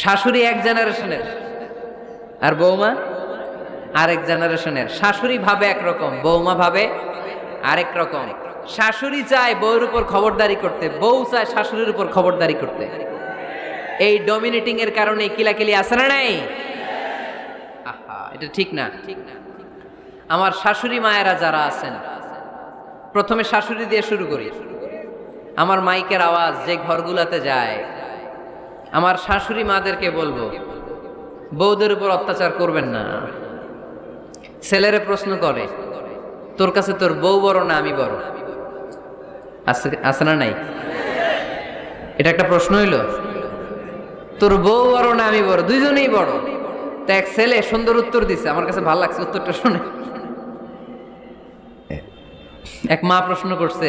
শাশুড়ি এক জেনারেশনের। আর বৌমা আরেক জেনারেশনের। শাশুড়ি ভাবে একরকম, বৌমা ভাবে আরেক রকম। শাশুড়ি চায় বউর উপর খবরদারি করতে, বউ চায় শাশুড়ির উপর খবরদারি করতে। এই ডমিনেটিং এর কারণে কিলাকিলি আছে না নাই? এটা ঠিক না ঠিক না। আমার শাশুড়ি মায়েরা যারা আছেন, প্রথমে শাশুড়ি দিয়ে শুরু করি। আমার মাইকের আওয়াজ যে ঘরগুলাতে যায় আমার শাশুড়ি মাদেরকে বলব বৌদের উপর অত্যাচার করবেন না। ছেলেরে প্রশ্ন করে, তোর কাছে তোর বউ বড় না আমি বড়? আছে না নাই? এটা একটা প্রশ্ন হইল। তোর বউ বড় না আমি বড়? দুইজনেই বড়। তা এক ছেলে সুন্দর উত্তর দিছে, আমার কাছে ভালো লাগছে উত্তরটা শুনে। এক মা প্রশ্ন করছে,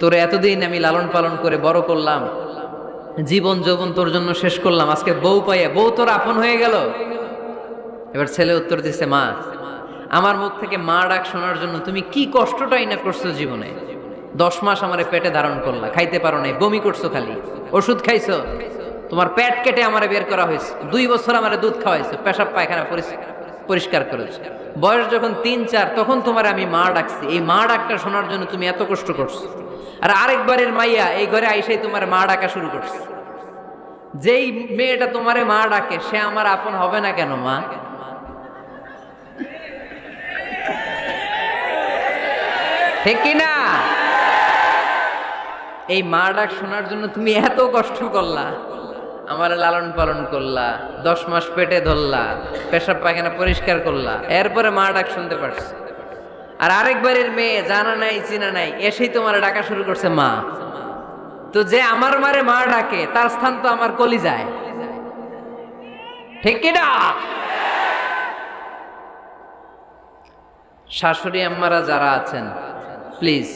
তোর এতদিন আমি লালন পালন করে বড় করলাম জীবন যৌবন তোর জন্য শেষ করলাম। আজকে বউ পাইয়া, বউ তোর আপন হয়ে গেল। এবার ছেলে উত্তর দিছে, মা, আমার মুখ থেকে মা ডাক শোনার জন্য তুমি কি কষ্টটাই না করছ জীবনে? দশ মাস আমার পেটে ধারণ করলা, খাইতে পারো নাই, বমি করছ খালি। ওষুধ খাইছো? তোমার পেট কেটে আমার বের করা হয়েছে। দুই বছর আমারে দুধ খাওয়াইছো, পেশাব পায়খানা পরিষ্কার পরিষ্কার করেছ। বয়স যখন তিন, চার, তখন তোমার আমি মা ডাকছি। এই মা ডাকটা শোনার জন্য তুমি এত কষ্ট করছ। আর আরেকবারের মাইয়া এই ঘরে আইসাই তোমার মা ডাকা শুরু করছে। যেই মেয়েটা তোমারে মা ডাকে, সে আমার আপন হবে না কেন, মা? ঠিক না? এই মা ডাক শোনার জন্য তুমি এত কষ্ট করলা। আমার লালন পালন করলা, দশ মাস পেটে ধরলা, পেশাব পায়খানা পরিষ্কার করলা, এরপরে মা ডাক শুনতে পারছে। আর আরেকবারের মেয়ে জানা নাই, চিনা নাই, এসেই তোমার ডাকা শুরু করছে মা। তো যে আমার মারে মা ডাকে, তার স্থান তো আমার কলি যায় ঠিক কিনা? শাশুড়ি আম্মারা যারা আছেন প্লিজ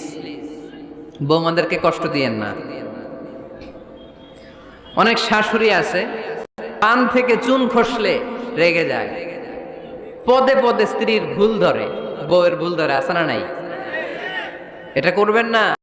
বৌমাদেরকে কষ্ট দিয়েন না। অনেক শাশুড়ি আছে পান থেকে চুন খসলে রেগে যায়। পদে পদে স্ত্রীর ভুল ধরে, বউয়ের ভুল ধরে আসে না নাই? এটা করবেন না।